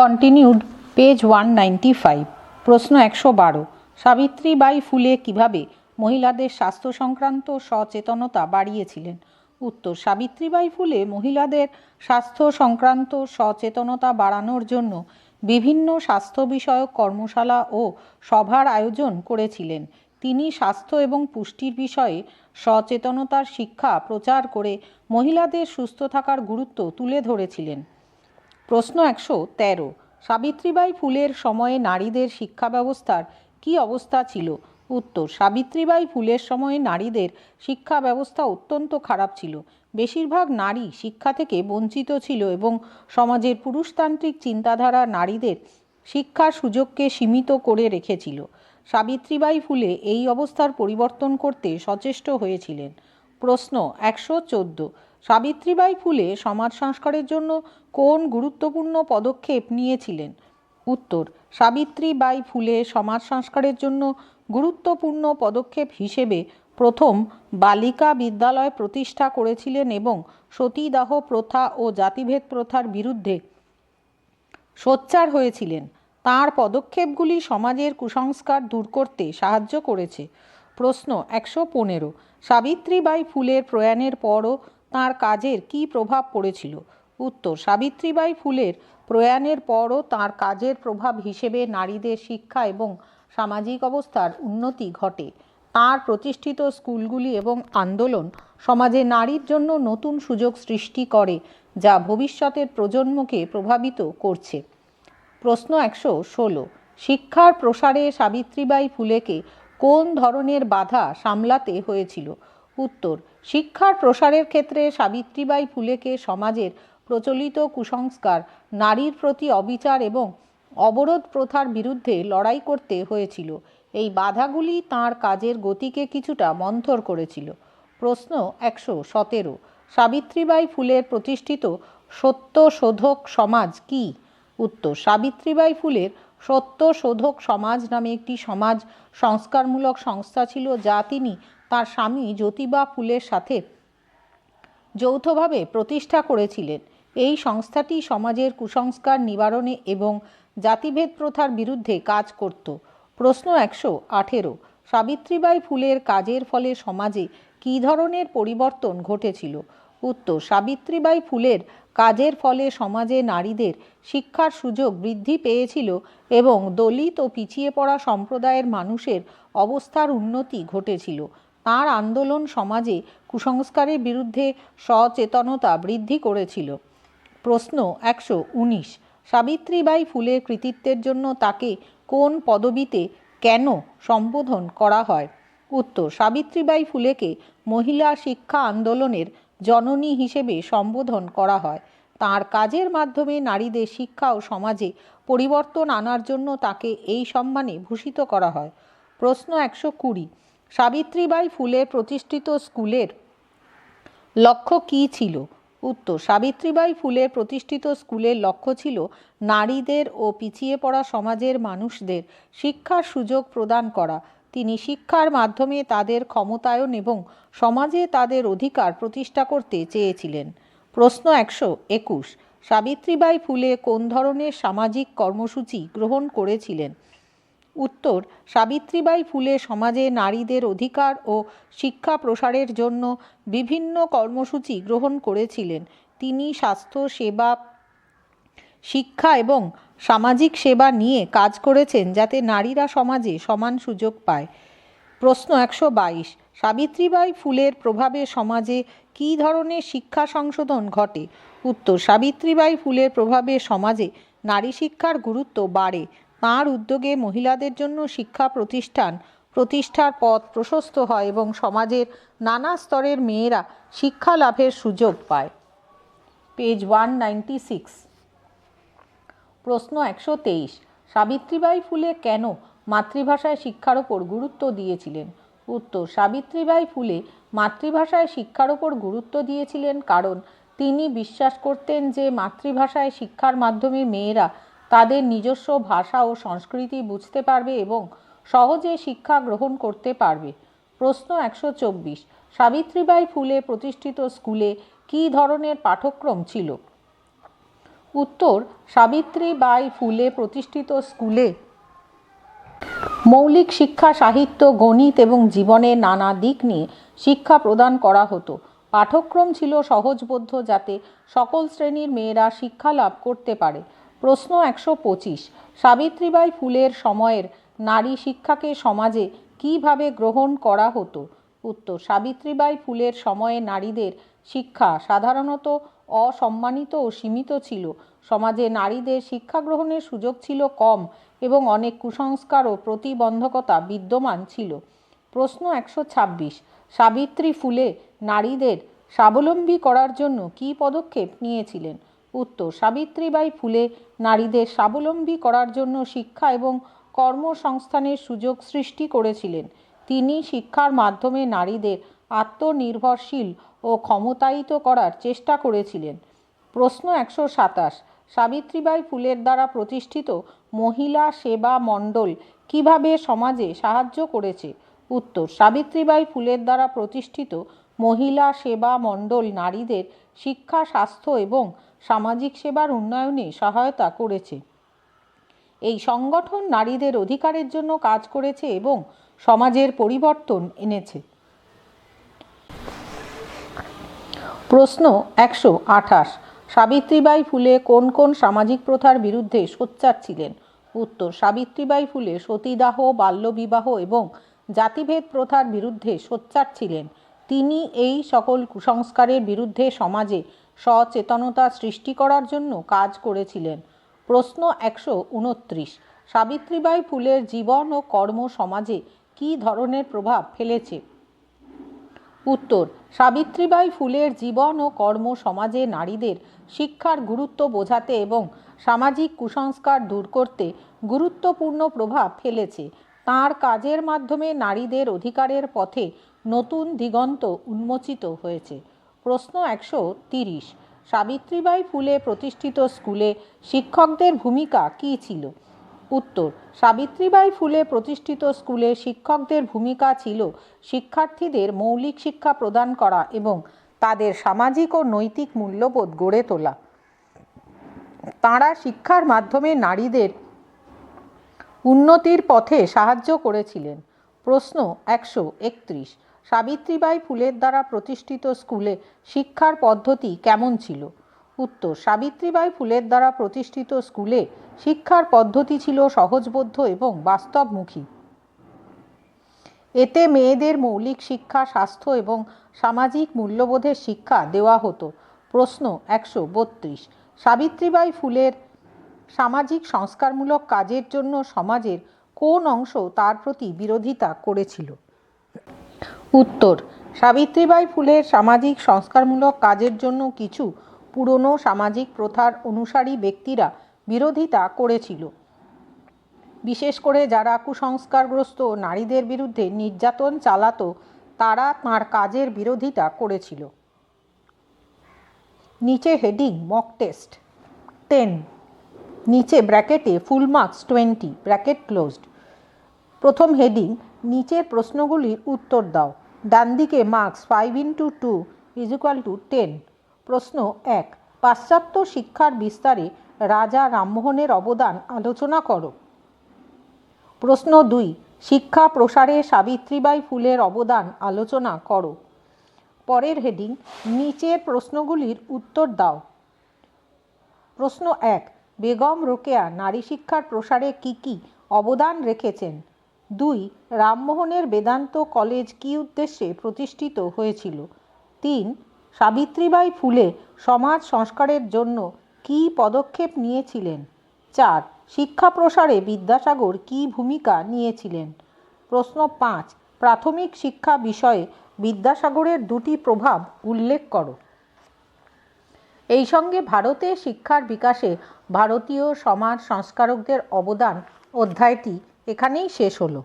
Continued page one ninety five প্রশ্ন একশো বারো। সাবিত্রীবাই ফুলে কীভাবে মহিলাদের স্বাস্থ্য সংক্রান্ত সচেতনতা বাড়িয়েছিলেন? উত্তর সাবিত্রীবাই ফুলে মহিলাদের স্বাস্থ্য সংক্রান্ত সচেতনতা বাড়ানোর জন্য বিভিন্ন স্বাস্থ্য বিষয়ক কর্মশালা ও সভার আয়োজন করেছিলেন। তিনি স্বাস্থ্য এবং পুষ্টির বিষয়ে সচেতনতার শিক্ষা প্রচার করে মহিলাদের সুস্থ থাকার গুরুত্ব তুলে ধরেছিলেন। প্রশ্ন একশো তেরো। সাবিত্রীবাই ফুলের সময়ে নারীদের শিক্ষা ব্যবস্থার কী অবস্থা ছিল? উত্তর, সাবিত্রীবাই ফুলের সময়ে নারীদের শিক্ষা ব্যবস্থা অত্যন্ত খারাপ ছিল। বেশিরভাগ নারী শিক্ষা থেকে বঞ্চিত ছিল এবং সমাজের পুরুষতান্ত্রিক চিন্তাধারা নারীদের শিক্ষার সুযোগকে সীমিত করে রেখেছিল। সাবিত্রীবাই ফুলে এই অবস্থার পরিবর্তন করতে সচেষ্ট হয়েছিলেন। প্রশ্ন একশো চোদ্দ। সাবিত্রীবাই ফুলে সমাজ সংস্কারের জন্য কোন গুরুত্বপূর্ণ পদক্ষেপ নিয়েছিলেন? উত্তর, সাবিত্রীবাই ফুলে সমাজ সংস্কারের জন্য গুরুত্বপূর্ণ পদক্ষেপ হিসেবে প্রথম বালিকা বিদ্যালয় প্রতিষ্ঠা করেছিলেন এবং সতীদাহ প্রথা ও জাতিভেদ প্রথার বিরুদ্ধে সোচ্চার হয়েছিলেন। তাঁর পদক্ষেপগুলি সমাজের কুসংস্কার দূর করতে সাহায্য করেছে। প্রশ্ন একশো পনেরো, সাবিত্রীবাই ফুলের প্রয়াণের পরও তাঁর কাজের কী প্রভাব পড়েছিল? উত্তর, সাবিত্রীবাই ফুলের প্রয়াণের পরও তাঁর কাজের প্রভাব হিসেবে নারীদের শিক্ষা এবং সামাজিক অবস্থার উন্নতি ঘটে। তাঁর প্রতিষ্ঠিত স্কুলগুলি এবং আন্দোলন সমাজে নারীর জন্য নতুন সুযোগ সৃষ্টি করে, যা ভবিষ্যতের প্রজন্মকে প্রভাবিত করছে। প্রশ্ন একশো ষোলো, শিক্ষার প্রসারে সাবিত্রীবাই ফুলেকে কোন ধরনের বাধা সামলাতে হয়েছিল? উত্তর, শিক্ষার প্রসারের ক্ষেত্রে সাবিত্রীবাই ফুলেকে সমাজের প্রচলিত কুসংস্কার, নারীর প্রতি অবিচার এবং অবরোধ প্রথার বিরুদ্ধে লড়াই করতে হয়েছিল। এই বাধাগুলি তাঁর কাজের গতিকে কিছুটা মন্থর করেছিল। প্রশ্ন একশো সতেরো, সাবিত্রীবাই ফুলের প্রতিষ্ঠিত সত্য শোধক সমাজ কি? উত্তর, সাবিত্রীবাই ফুলের সত্য শোধক সমাজ নামে একটি সমাজ সংস্কারমূলক সংস্থা ছিল যা তিনি তার স্বামী জ্যোতিবা ফুলের সাথে যৌথভাবে প্রতিষ্ঠা করেছিলেন। এই সংস্থাটি সমাজের কুসংস্কার নিবারণে এবং জাতিভেদ প্রথার বিরুদ্ধে কাজ করত। প্রশ্ন একশো আঠেরো, সাবিত্রীবাই ফুলের কাজের ফলে সমাজে কী ধরনের পরিবর্তন ঘটেছিল? উত্তর, সাবিত্রীবাই ফুলের কাজের ফলে সমাজে নারীদের শিক্ষার সুযোগ বৃদ্ধি পেয়েছিল এবং দলিত ও পিছিয়ে পড়া সম্প্রদায়ের মানুষের অবস্থার উন্নতি ঘটেছিল। তাঁর আন্দোলন সমাজে কুসংস্কারের বিরুদ্ধে সচেতনতা বৃদ্ধি করেছিল। প্রশ্ন একশো উনিশ, সাবিত্রীবাই ফুলের কৃতিত্বের জন্য তাকে কোন পদবিতে কেন সম্বোধন করা হয়? উত্তর, সাবিত্রীবাই ফুলেকে মহিলা শিক্ষা আন্দোলনের জননী হিসেবে সম্বোধন করা হয়। তার কাজের মাধ্যমে নারীদের শিক্ষা ও সমাজে পরিবর্তন আনার জন্য তাকে এই সম্মানে ভূষিত করা হয়। প্রশ্ন একশো কুড়ি সাবিত্রীবাই ফুলে প্রতিষ্ঠিত স্কুলের লক্ষ্য কী ছিল? উত্তর, সাবিত্রীবাই ফুলের প্রতিষ্ঠিত স্কুলের লক্ষ্য ছিল নারীদের ও পিছিয়ে পড়া সমাজের মানুষদের শিক্ষার সুযোগ প্রদান করা। তিনি শিক্ষার মাধ্যমে তাদের ক্ষমতায়ন এবং সমাজে তাদের অধিকার প্রতিষ্ঠা করতে চেয়েছিলেন। প্রশ্ন একশো একুশ, সাবিত্রীবাই ফুলে কোন ধরনের সামাজিক কর্মসূচি গ্রহণ করেছিলেন? উত্তর, সাবিত্রীবাই ফুলে সমাজে নারীদের অধিকার ও শিক্ষা প্রসারের জন্য বিভিন্ন কর্মসূচি গ্রহণ করেছিলেন। তিনি স্বাস্থ্য সেবা, শিক্ষা এবং সামাজিক সেবা নিয়ে কাজ করেছেন যাতে নারীরা সমাজে সমান সুযোগ পায়। প্রশ্ন একশো বাইশ, সাবিত্রীবাই ফুলের প্রভাবে সমাজে কী ধরনের শিক্ষা সংশোধন ঘটে? উত্তর, সাবিত্রীবাই ফুলের প্রভাবে সমাজে নারী শিক্ষার গুরুত্ব বাড়ে। তাঁর উদ্যোগে মহিলাদের জন্য শিক্ষা প্রতিষ্ঠান, প্রতিষ্ঠার পথ প্রশস্ত হয় এবং সমাজের নানা স্তরের মেয়েরা শিক্ষা লাভের সুযোগ পায়। Page one ninety six. প্রশ্ন একশো তেইশ। সাবিত্রীবাই ফুলে কেন মাতৃভাষায় শিক্ষার ওপর গুরুত্ব দিয়েছিলেন? উত্তর, সাবিত্রীবাই ফুলে মাতৃভাষায় শিক্ষার ওপর গুরুত্ব দিয়েছিলেন কারণ তিনি বিশ্বাস করতেন যে মাতৃভাষায় শিক্ষার মাধ্যমে মেয়েরা তাদের নিজস্ব ভাষা ও সংস্কৃতি বুঝতে পারবে এবং সহজে শিক্ষা গ্রহণ করতে পারবে। প্রশ্ন একশো চব্বিশ। সাবিত্রীবাই ফুলে প্রতিষ্ঠিত স্কুলে কী ধরনের পাঠ্যক্রম ছিল? উত্তর, সাবিত্রীবাই ফুলে প্রতিষ্ঠিত স্কুলে মৌলিক শিক্ষা, সাহিত্য, গণিত এবং জীবনের নানা দিক নিয়ে শিক্ষা প্রদান করা হতো। পাঠ্যক্রম ছিল সহজবোধ্য যাতে সকল শ্রেণির মেয়েরা শিক্ষা লাভ করতে পারে। প্রশ্ন একশো পঁচিশ। সাবিত্রীবাই ফুলের সময়ের নারী শিক্ষাকে সমাজে কীভাবে গ্রহণ করা হতো? উত্তর, সাবিত্রীবাই ফুলের সময়ে নারীদের শিক্ষা সাধারণত অসম্মানিত ও সীমিত ছিল। সমাজে নারীদের শিক্ষা গ্রহণের সুযোগ ছিল কম এবং অনেক কুসংস্কার ও প্রতিবন্ধকতা বিদ্যমান ছিল। প্রশ্ন একশো ছাব্বিশ, সাবিত্রী ফুলে নারীদের স্বাবলম্বী করার জন্য কী পদক্ষেপ নিয়েছিলেন? উত্তর সাবিত্রীবাই ফুলে নারীদের স্বাবলম্বী করার জন্য শিক্ষা এবং কর্মসংস্থানের সুযোগ সৃষ্টি করেছিলেন। তিনি শিক্ষার মাধ্যমে নারীদের আত্মনির্ভরশীল ও ক্ষমতায়িত করার চেষ্টা করেছিলেন। প্রশ্ন একশো সাতাশ সাবিত্রীবাই ফুলের দ্বারা প্রতিষ্ঠিত মহিলা সেবা মণ্ডল কীভাবে সমাজে সাহায্য করেছে? উত্তর সাবিত্রীবাই ফুলের দ্বারা প্রতিষ্ঠিত মহিলা সেবা মণ্ডল নারীদের শিক্ষা, স্বাস্থ্য এবং সামাজিক সেবার উন্নয়নে সহায়তা করেছে। এই সংগঠন নারীদের অধিকারের জন্য কাজ করেছে এবং সমাজের পরিবর্তন এনেছে। প্রশ্ন একশো আঠাশ। সাবিত্রীবাই ফুলে কোন কোন সামাজিক প্রথার বিরুদ্ধে সোচ্চার ছিলেন? উত্তর, সাবিত্রীবাই ফুলে সতীদাহ, বাল্যবিবাহ এবং জাতিভেদ প্রথার বিরুদ্ধে সোচ্চার ছিলেন। তিনি এই সকল কুসংস্কারের বিরুদ্ধে সমাজে সচেতনতা সৃষ্টি করার জন্য কাজ করেছিলেন। প্রশ্ন একশো উনত্রিশ, সাবিত্রীবাই ফুলের জীবন ও কর্ম সমাজে কী ধরনের প্রভাব ফেলেছে? উত্তর, সাবিত্রীবাই ফুলের জীবন ও কর্ম সমাজে নারীদের শিক্ষার গুরুত্ব বোঝাতে এবং সামাজিক কুসংস্কার দূর করতে গুরুত্বপূর্ণ প্রভাব ফেলেছে। তাঁর কাজের মাধ্যমে নারীদের অধিকারের পথে নতুন দিগন্ত উন্মোচিত হয়েছে। প্রশ্ন একশো তিরিশ। সাবিত্রীবাই ফুলে প্রতিষ্ঠিত স্কুলে শিক্ষকদের ভূমিকা কী ছিল? উত্তর, সাবিত্রীবাই ফুলে প্রতিষ্ঠিত স্কুলে শিক্ষকদের ভূমিকা ছিল শিক্ষার্থীদের মৌলিক শিক্ষা প্রদান করা এবং তাদের সামাজিক ও নৈতিক মূল্যবোধ গড়ে তোলা। তাঁরা শিক্ষার মাধ্যমে নারীদের উন্নতির পথে সাহায্য করেছিলেন। প্রশ্ন একশো একত্রিশ সাবিত্রীবাই ফুলের দ্বারা প্রতিষ্ঠিত স্কুলে শিক্ষার পদ্ধতি কেমন ছিল? উত্তর, সাবিত্রীবাই ফুলের দ্বারা প্রতিষ্ঠিত স্কুলে শিক্ষার পদ্ধতি ছিল সহজবোধ্য এবং বাস্তবমুখী। এতে মেয়েদের মৌলিক শিক্ষা, স্বাস্থ্য এবং সামাজিক মূল্যবোধের শিক্ষা দেওয়া হতো। প্রশ্ন একশো বত্রিশ, সাবিত্রীবাই ফুলের সামাজিক সংস্কারমূলক কাজের জন্য সমাজের কোন অংশ তার প্রতি বিরোধিতা করেছিল? উত্তর। সাবিত্রীবাই ফুলের সামাজিক সংস্কারমূলক কাজের জন্য কিছু পুরনো সামাজিক প্রথার অনুসারী ব্যক্তিরা বিরোধিতা করেছিল। বিশেষ করে যারা কুসংস্কারগ্রস্ত নারীদের বিরুদ্ধে নির্যাতন চালাতো, তারা তাঁর কাজের বিরোধিতা করেছিল। নিচে হেডিং মক টেস্ট টেন নিচে ব্র্যাকেটে full marks twenty bracket closed. প্রথম হেডিং, নিচের প্রশ্নগুলির উত্তর দাও। ডান দিকে marks five into two is equal to ten প্রশ্ন এক, পাশ্চাত্য শিক্ষার বিস্তারে রাজা রামমোহনের অবদান আলোচনা করো। প্রশ্ন দুই, শিক্ষা প্রসারে সাবিত্রীবাই ফুলের অবদান আলোচনা করো। পরের হেডিং নিচের প্রশ্নগুলির উত্তর দাও। প্রশ্ন এক, বেগম রোকেয়া নারী শিক্ষার প্রসারে কি কি অবদান রেখেছেন? দুই, রামমোহনের বেদান্ত কলেজ কী উদ্দেশ্যে প্রতিষ্ঠিত হয়েছিল? তিন, সাবিত্রীবাই ফুলে সমাজ সংস্কারের জন্য কী পদক্ষেপ নিয়েছিলেন? চার, শিক্ষা প্রসারে বিদ্যাসাগর কী ভূমিকা নিয়েছিলেন? প্রশ্ন পাঁচ, প্রাথমিক শিক্ষা বিষয়ে বিদ্যাসাগরের দুটি প্রভাব উল্লেখ করো। এই সঙ্গে ভারতে শিক্ষার বিকাশে ভারতীয় সমাজ সংস্কারকদের অবদান অধ্যায়টি এখানেই শেষ হলো।